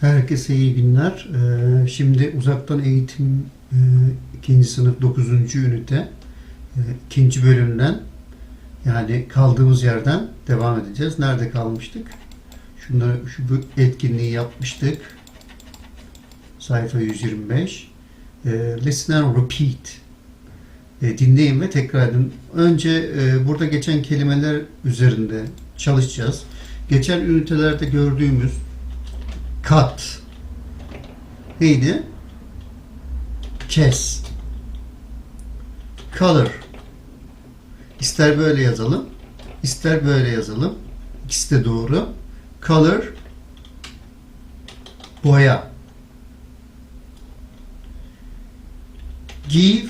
Herkese iyi günler. Ee, Şimdi uzaktan eğitim e, ikinci sınıf 9. ünite e, ikinci bölümden yani kaldığımız yerden devam edeceğiz. Nerede kalmıştık? Şunları şu etkinliği yapmıştık. Sayfa 125. E, Listen and repeat. E, Dinleyin ve tekrar edin. Önce e, burada geçen kelimeler üzerinde çalışacağız. Geçen ünitelerde gördüğümüz kat neydi? Kes. Color. İster böyle yazalım, ister böyle yazalım. İkisi de doğru. Color boya. Give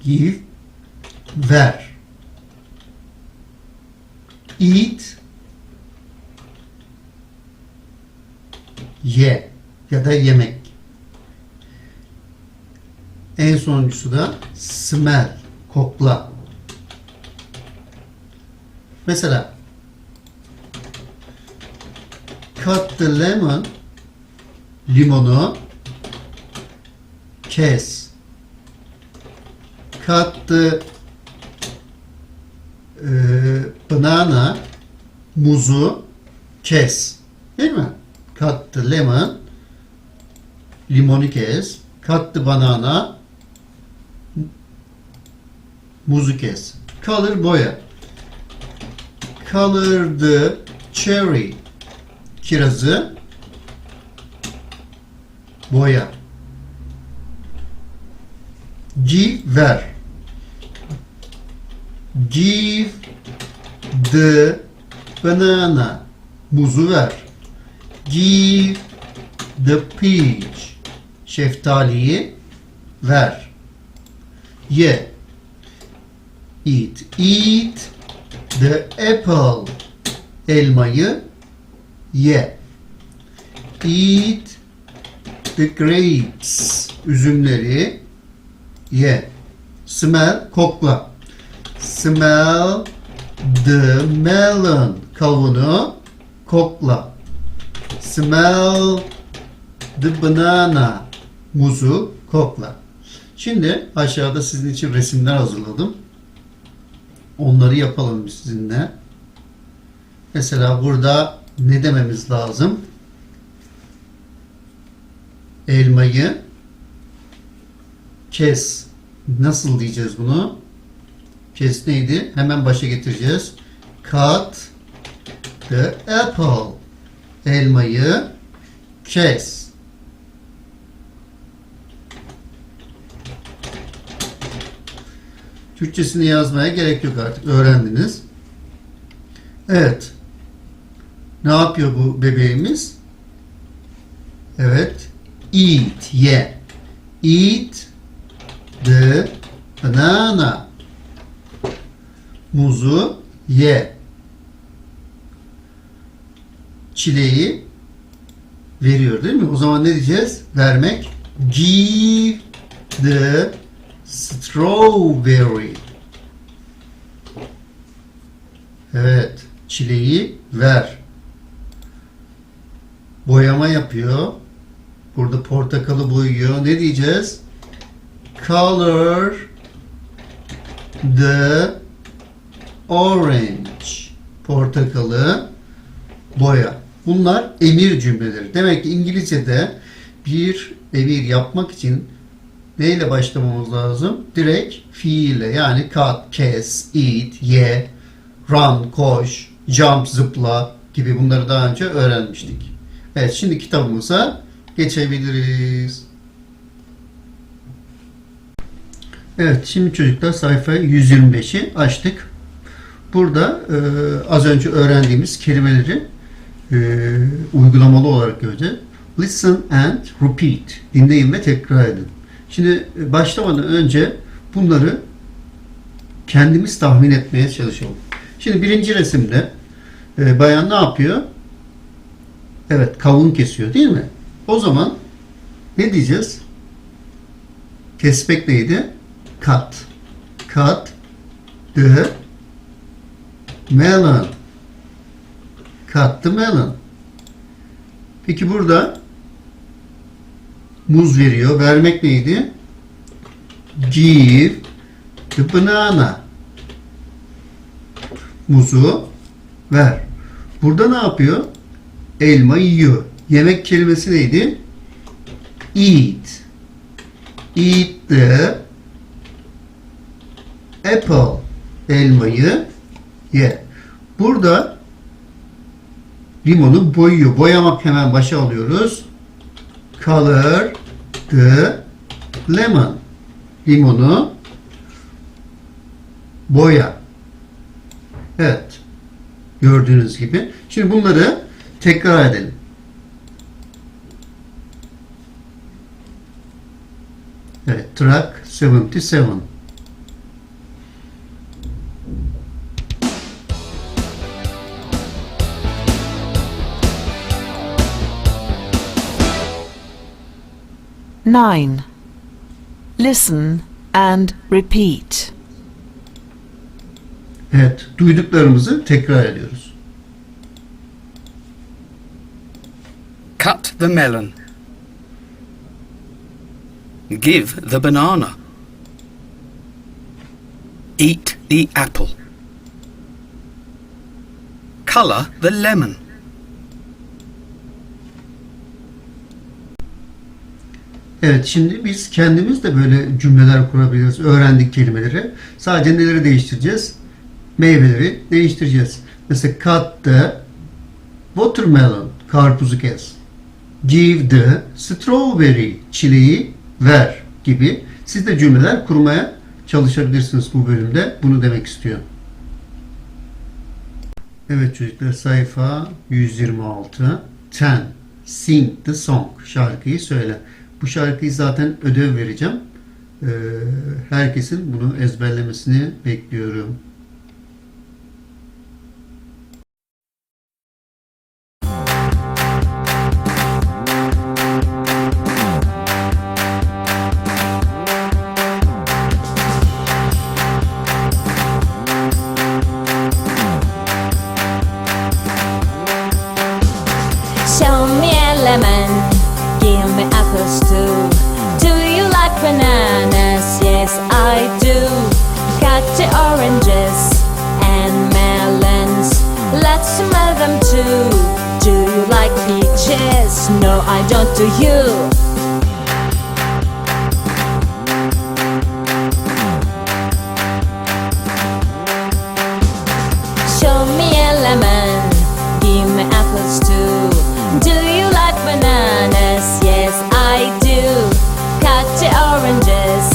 give ver. Eat ye ya da yemek. En sonuncusu da smell, kokla. Mesela cut the lemon limonu kes. Cut the e, banana muzu kes. Değil mi? Cut the lemon limonu kes. Cut the banana muzu kes. Color boya. Color the cherry kirazı boya. Give ver. Give the banana muzu ver. Give the peach şeftaliyi ver. Ye. Eat. Eat the apple elmayı ye. Eat the grapes üzümleri ye. Smell kokla. Smell the melon kavunu kokla. Smell the banana muzu kokla. Şimdi aşağıda sizin için resimler hazırladım. Onları yapalım sizinle. Mesela burada ne dememiz lazım? Elmayı kes. Nasıl diyeceğiz bunu? Kes neydi? Hemen başa getireceğiz. Cut the apple. Elmayı kes. Türkçesini yazmaya gerek yok artık. Öğrendiniz. Evet. Ne yapıyor bu bebeğimiz? Evet. Eat. Ye. Eat the banana. Muzu ye. Çileği veriyor değil mi? O zaman ne diyeceğiz? Vermek. Give the strawberry. Evet. Çileği ver. Boyama yapıyor. Burada portakalı boyuyor. Ne diyeceğiz? Color the orange. Portakalı boya. Bunlar emir cümleleri. Demek ki İngilizce'de bir emir yapmak için neyle başlamamız lazım? Direkt fiille yani cut, kes, eat, ye, run, koş, jump, zıpla gibi bunları daha önce öğrenmiştik. Evet şimdi kitabımıza geçebiliriz. Evet şimdi çocuklar sayfa 125'i açtık. Burada e, az önce öğrendiğimiz kelimeleri e, uygulamalı olarak göreceğiz. Listen and repeat. Dinleyin ve tekrar edin. Şimdi e, başlamadan önce bunları kendimiz tahmin etmeye çalışalım. Şimdi birinci resimde e, bayan ne yapıyor? Evet kavun kesiyor değil mi? O zaman ne diyeceğiz? Kesmek neydi? Cut. Cut the melon. Cut the melon. Peki burada muz veriyor. Vermek neydi? Give the banana. Muzu ver. Burada ne yapıyor? Elma yiyor. Yemek kelimesi neydi? Eat. Eat the apple. Elmayı ye. Burada limonu boyuyor. Boyamak hemen başa alıyoruz. Color the lemon. Limonu boya. Evet. Gördüğünüz gibi. Şimdi bunları tekrar edelim. Evet. Track 77. Nine. Listen and repeat. Evet. Duyduklarımızı tekrar ediyoruz. Cut the melon. Give the banana. Eat the apple. Colour the lemon. Evet şimdi biz kendimiz de böyle cümleler kurabiliriz. Öğrendik kelimeleri. Sadece neleri değiştireceğiz? Meyveleri değiştireceğiz. Mesela cut the watermelon. Karpuzu kes. Give the strawberry. Çileği ver gibi. Siz de cümleler kurmaya çalışabilirsiniz bu bölümde. Bunu demek istiyor. Evet çocuklar sayfa 126. 10. Sing the song. Şarkıyı söyle. Bu şarkıyı zaten ödev vereceğim. Ee, herkesin bunu ezberlemesini bekliyorum. Peaches? No, I don't. Do you? Show me a lemon, give me apples too. Do you like bananas? Yes, I do. Cut the oranges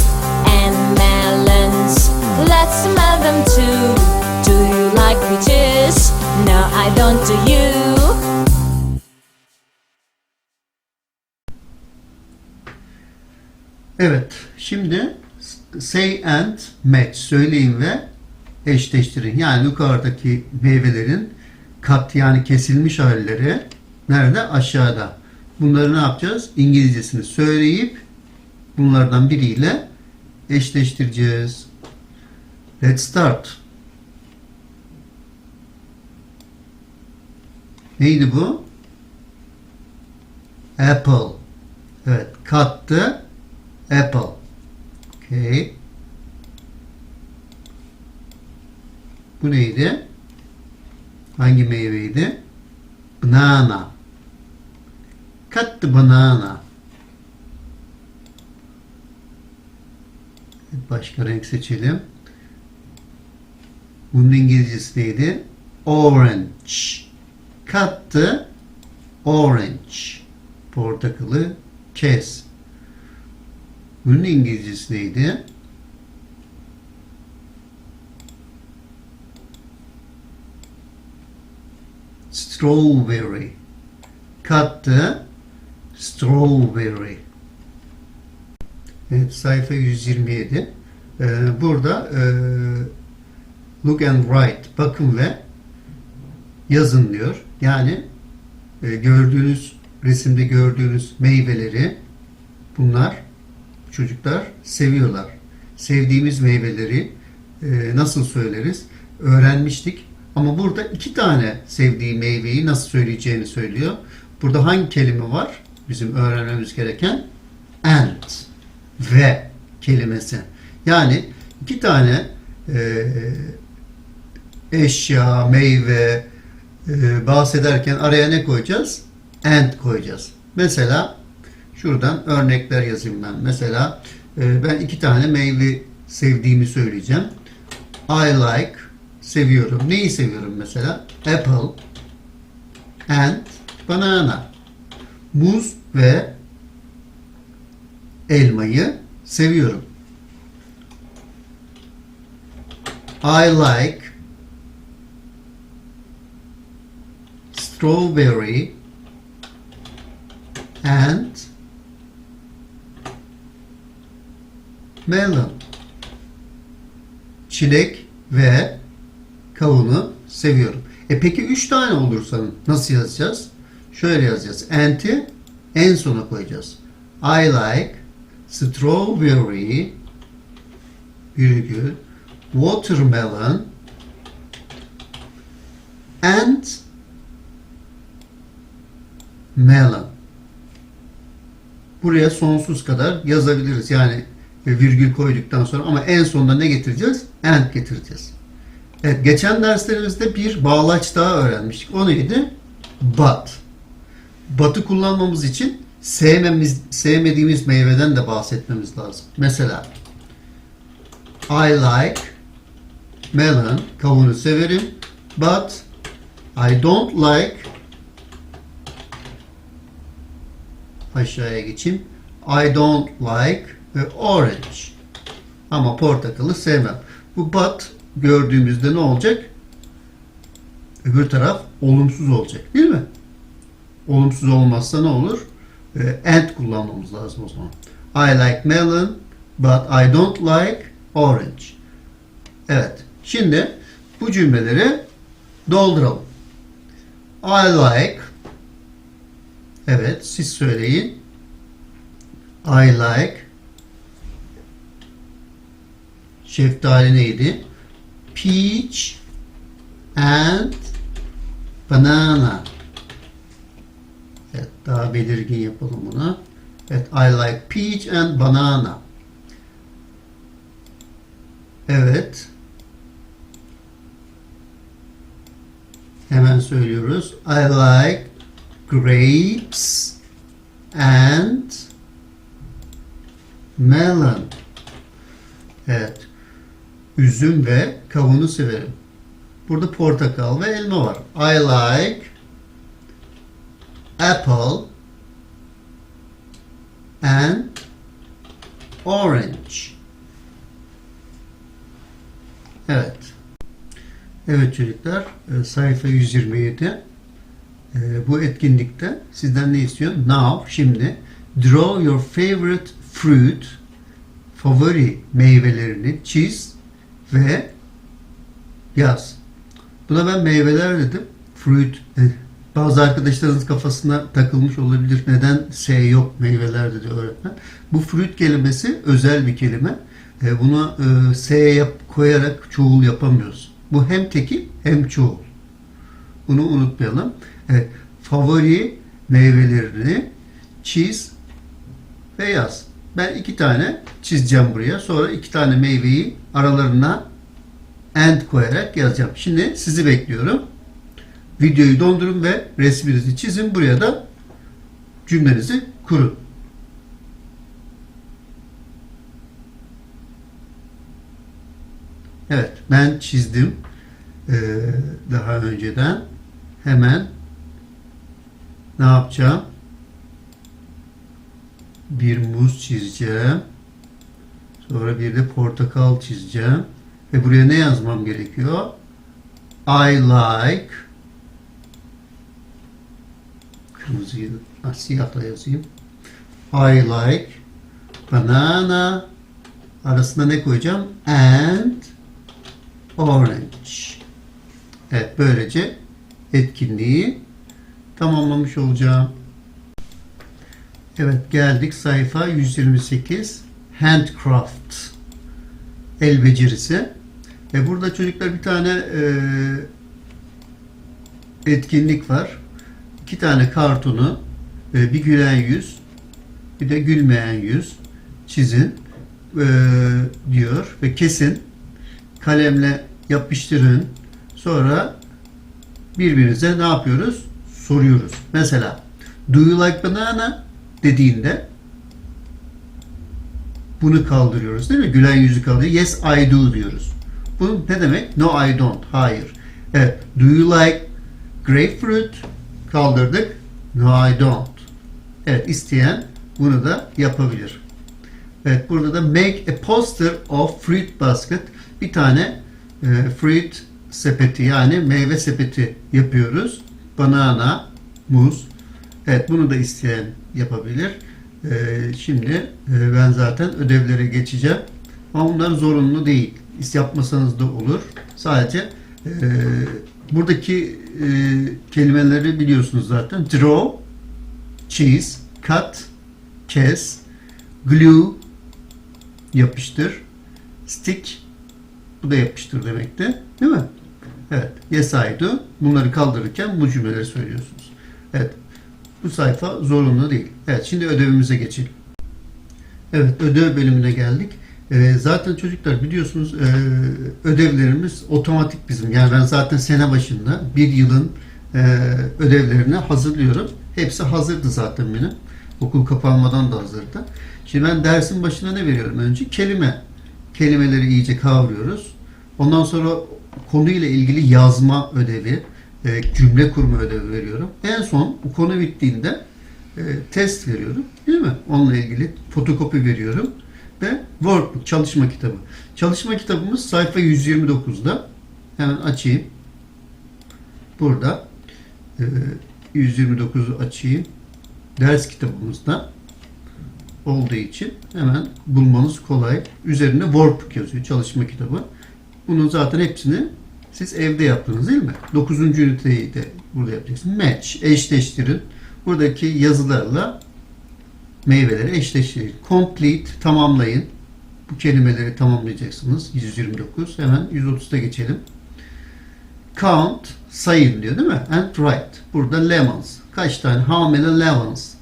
and melons. Let's smell them too. Do you like peaches? No, I don't. Do you? Say and match söyleyin ve eşleştirin. Yani yukarıdaki meyvelerin kat yani kesilmiş halleri nerede? Aşağıda. Bunları ne yapacağız? İngilizcesini söyleyip bunlardan biriyle eşleştireceğiz. Let's start. Neydi bu? Apple. Evet, kattı. Apple. Okay. Bu neydi? Hangi meyveydi? Banana. Cut the banana. Başka renk seçelim. Bunun İngilizcesi neydi? Orange. Cut the orange. Portakalı kes. Bunun İngilizcesi neydi? Strawberry. Cut the strawberry. Evet, sayfa 127. Ee, burada e, look and write, bakın ve yazın diyor. Yani e, gördüğünüz resimde gördüğünüz meyveleri bunlar çocuklar seviyorlar. Sevdiğimiz meyveleri e, nasıl söyleriz? Öğrenmiştik. Ama burada iki tane sevdiği meyveyi nasıl söyleyeceğini söylüyor. Burada hangi kelime var? Bizim öğrenmemiz gereken and ve kelimesi. Yani iki tane e, eşya, meyve e, bahsederken araya ne koyacağız? And koyacağız. Mesela şuradan örnekler yazayım ben. Mesela e, ben iki tane meyve sevdiğimi söyleyeceğim. I like seviyorum. Neyi seviyorum mesela? Apple and banana. Muz ve elmayı seviyorum. I like strawberry and melon. Çilek ve kavunu seviyorum. E peki üç tane olursa nasıl yazacağız? Şöyle yazacağız. And'i en sona koyacağız. I like strawberry virgül watermelon and melon. Buraya sonsuz kadar yazabiliriz. Yani virgül koyduktan sonra ama en sonunda ne getireceğiz? And getireceğiz. Evet, geçen derslerimizde bir bağlaç daha öğrenmiştik. O neydi? But. But'ı kullanmamız için sevmemiz, sevmediğimiz meyveden de bahsetmemiz lazım. Mesela I like melon, kavunu severim. But I don't like aşağıya geçeyim. I don't like ve orange. Ama portakalı sevmem. Bu but gördüğümüzde ne olacak? Öbür taraf olumsuz olacak. Değil mi? Olumsuz olmazsa ne olur? Ee, and kullanmamız lazım o zaman. I like melon but I don't like orange. Evet. Şimdi bu cümleleri dolduralım. I like Evet, siz söyleyin. I like Şeftali neydi? Peach and banana. Evet, daha belirgin yapalım bunu. Evet, I like peach and banana. Evet. Hemen söylüyoruz. I like grapes and melon. Evet. Üzüm ve kavunu severim. Burada portakal ve elma var. I like apple and orange. Evet. Evet çocuklar, e, sayfa 127. E, Bu etkinlikte sizden ne istiyor? Now, şimdi draw your favorite fruit, favori meyvelerini çiz ve yaz. Buna ben meyveler dedim. Fruit. e, Bazı arkadaşlarınız kafasına takılmış olabilir. Neden S yok meyveler dedi öğretmen. Bu fruit kelimesi özel bir kelime. E, Buna e, S yap, koyarak çoğul yapamıyoruz. Bu hem tekil hem çoğul. Bunu unutmayalım. Evet, favori meyvelerini çiz ve yaz. Ben iki tane çizeceğim buraya. Sonra iki tane meyveyi aralarına and koyarak yazacağım. Şimdi sizi bekliyorum. Videoyu dondurun ve resminizi çizin. Buraya da cümlenizi kurun. Evet, ben çizdim ee, daha önceden. Hemen ne yapacağım? Bir muz çizeceğim. Sonra bir de portakal çizeceğim. Ve buraya ne yazmam gerekiyor? I like kırmızıyı siyahla yazayım. I like banana arasında ne koyacağım? And orange. Evet böylece etkinliği tamamlamış olacağım. Evet geldik sayfa 128 handcraft el becerisi. Ve burada çocuklar bir tane e, etkinlik var. İki tane kartonu e, bir gülen yüz bir de gülmeyen yüz çizin e, diyor ve kesin kalemle yapıştırın sonra birbirinize ne yapıyoruz? Soruyoruz. Mesela do you like banana dediğinde bunu kaldırıyoruz değil mi? Gülen yüzü kaldırıyor. Yes I do diyoruz. Bu ne demek? No I don't. Hayır. Evet. Do you like grapefruit? Kaldırdık. No I don't. Evet. isteyen bunu da yapabilir. Evet. Burada da make a poster of fruit basket. Bir tane e, fruit sepeti yani meyve sepeti yapıyoruz. Banana, muz. Evet. Bunu da isteyen yapabilir. Ee, şimdi e, ben zaten ödevlere geçeceğim. Ama bunlar zorunlu değil. Yapmasanız da olur. Sadece e, buradaki e, kelimeleri biliyorsunuz zaten. Draw, cheese, cut, kes, glue, yapıştır, stick, bu da yapıştır demekti. Değil mi? Evet. Yes I do. Bunları kaldırırken bu cümleleri söylüyorsunuz. Evet. Bu sayfa zorunlu değil. Evet şimdi ödevimize geçelim. Evet ödev bölümüne geldik. Ee, zaten çocuklar biliyorsunuz e, ödevlerimiz otomatik bizim. Yani ben zaten sene başında bir yılın e, ödevlerini hazırlıyorum. Hepsi hazırdı zaten benim. Okul kapanmadan da hazırdı. Şimdi ben dersin başına ne veriyorum önce? Kelime. Kelimeleri iyice kavruyoruz. Ondan sonra konuyla ilgili yazma ödevi, e, cümle kurma ödevi veriyorum. En son bu konu bittiğinde e, test veriyorum. Değil mi? Onunla ilgili fotokopi veriyorum. Ve workbook, çalışma kitabı. Çalışma kitabımız sayfa 129'da. Hemen açayım. Burada e, 129'u açayım. Ders kitabımızda olduğu için hemen bulmanız kolay. Üzerinde workbook yazıyor, çalışma kitabı. Bunun zaten hepsini siz evde yaptınız değil mi? 9. üniteyi de burada yapacaksınız. Match, eşleştirin. Buradaki yazılarla meyveleri eşleştirin. Complete, tamamlayın. Bu kelimeleri tamamlayacaksınız. 129. Hemen 130'da geçelim. Count, sayın diyor değil mi? And write. Burada lemons. Kaç tane? How many lemons?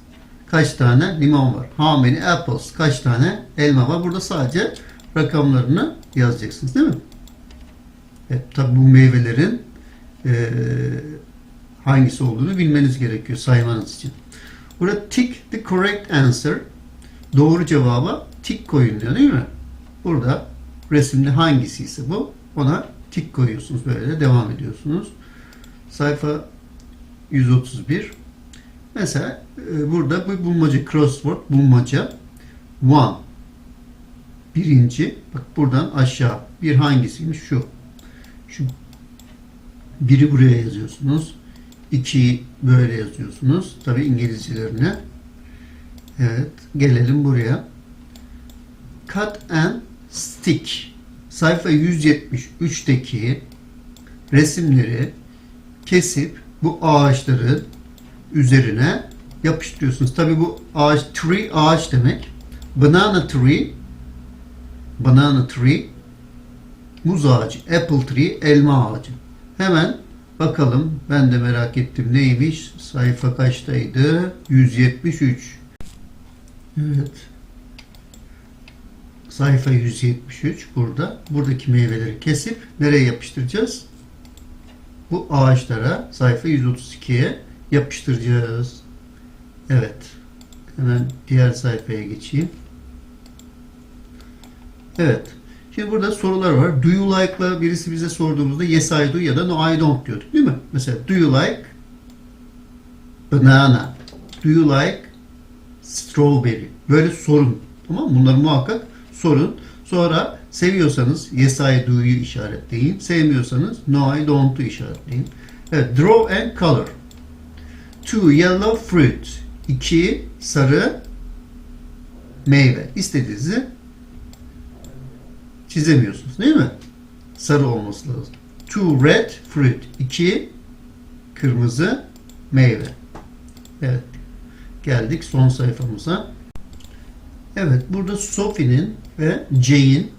Kaç tane limon var? How many apples? Kaç tane elma var? Burada sadece rakamlarını yazacaksınız değil mi? Evet, tabi bu meyvelerin eee, hangisi olduğunu bilmeniz gerekiyor saymanız için. Burada tick the correct answer. Doğru cevaba tik koyun değil mi? Burada resimde hangisi ise bu ona tik koyuyorsunuz. Böyle devam ediyorsunuz. Sayfa 131. Mesela e, burada bu bulmaca crossword bulmaca one birinci bak buradan aşağı bir hangisiymiş şu şu biri buraya yazıyorsunuz. İkiyi böyle yazıyorsunuz. Tabi İngilizcelerine. Evet. Gelelim buraya. Cut and stick. Sayfa 173'teki resimleri kesip bu ağaçların üzerine yapıştırıyorsunuz. Tabi bu ağaç tree ağaç demek. Banana tree banana tree muz ağacı, apple tree, elma ağacı. Hemen bakalım. Ben de merak ettim neymiş? Sayfa kaçtaydı? 173. Evet. Sayfa 173 burada. Buradaki meyveleri kesip nereye yapıştıracağız? Bu ağaçlara sayfa 132'ye yapıştıracağız. Evet. Hemen diğer sayfaya geçeyim. Evet. Şimdi burada sorular var. Do you like'la birisi bize sorduğumuzda yes I do ya da no I don't diyorduk değil mi? Mesela do you like banana? Do you like strawberry? Böyle sorun. Tamam mı? Bunları muhakkak sorun. Sonra seviyorsanız yes I do'yu işaretleyin. Sevmiyorsanız no I don't'u işaretleyin. Evet, draw and color. Two yellow fruit. İki sarı meyve. İstediğinizi çizemiyorsunuz değil mi? Sarı olması lazım. Two red fruit. İki kırmızı meyve. Evet. Geldik son sayfamıza. Evet. Burada Sophie'nin ve Jay'in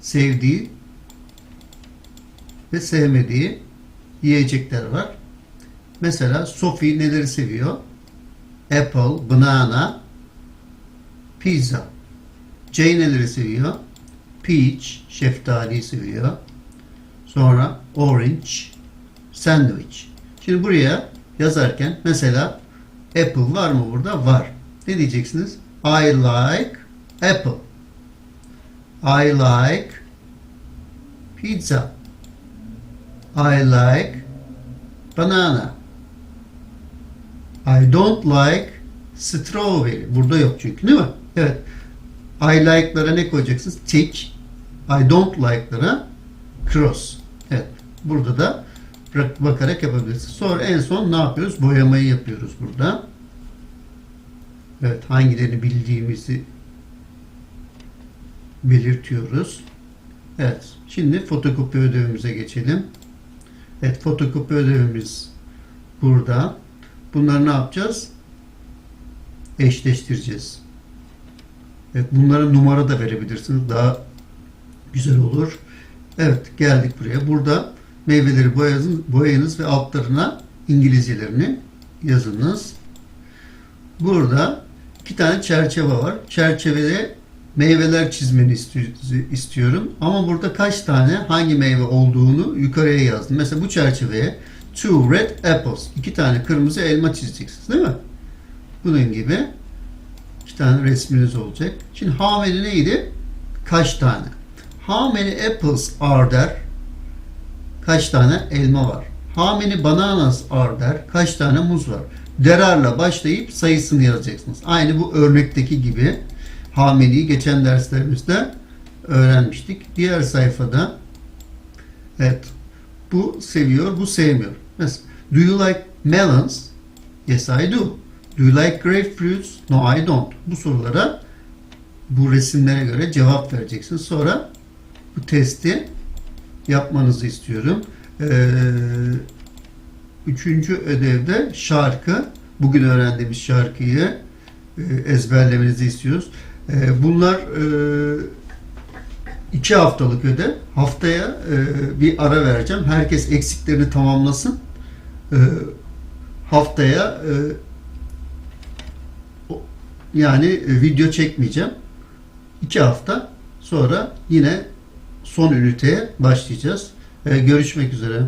sevdiği ve sevmediği yiyecekler var. Mesela Sophie neleri seviyor? Apple, banana, pizza. Jay neleri seviyor? Peach, şeftaliyi seviyor. Sonra orange, sandwich. Şimdi buraya yazarken mesela apple var mı burada? Var. Ne diyeceksiniz? I like apple. I like pizza. I like banana. I don't like strawberry. Burada yok çünkü değil mi? Evet. I like'lara ne koyacaksınız? Tick. I don't like'lara cross. Evet. Burada da bak- bakarak yapabilirsiniz. Sonra en son ne yapıyoruz? Boyamayı yapıyoruz burada. Evet. Hangilerini bildiğimizi belirtiyoruz. Evet. Şimdi fotokopi ödevimize geçelim. Evet. Fotokopi ödevimiz burada. Bunları ne yapacağız? Eşleştireceğiz. Evet, bunlara numara da verebilirsiniz. Daha güzel olur. Evet, geldik buraya. Burada meyveleri boyayın, boyayınız ve altlarına İngilizcelerini yazınız. Burada iki tane çerçeve var. Çerçevede meyveler çizmeni isti- istiyorum. Ama burada kaç tane hangi meyve olduğunu yukarıya yazdım. Mesela bu çerçeveye two red apples. iki tane kırmızı elma çizeceksiniz değil mi? Bunun gibi iki tane resminiz olacak. Şimdi many neydi? Kaç tane? How many apples are there? Kaç tane elma var? How many bananas are there? Kaç tane muz var? Derarla başlayıp sayısını yazacaksınız. Aynı bu örnekteki gibi many'yi geçen derslerimizde öğrenmiştik. Diğer sayfada evet bu seviyor, bu sevmiyor. Mesela do you like melons? Yes I do. Do you like grapefruits? No I don't. Bu sorulara bu resimlere göre cevap vereceksiniz. Sonra bu testi yapmanızı istiyorum. Ee, üçüncü ödevde şarkı, bugün öğrendiğimiz şarkıyı e, ezberlemenizi istiyoruz. E, bunlar e, iki haftalık ödev. Haftaya e, bir ara vereceğim. Herkes eksiklerini tamamlasın. E, haftaya e, yani e, video çekmeyeceğim. İki hafta sonra yine son üniteye başlayacağız. E, görüşmek üzere.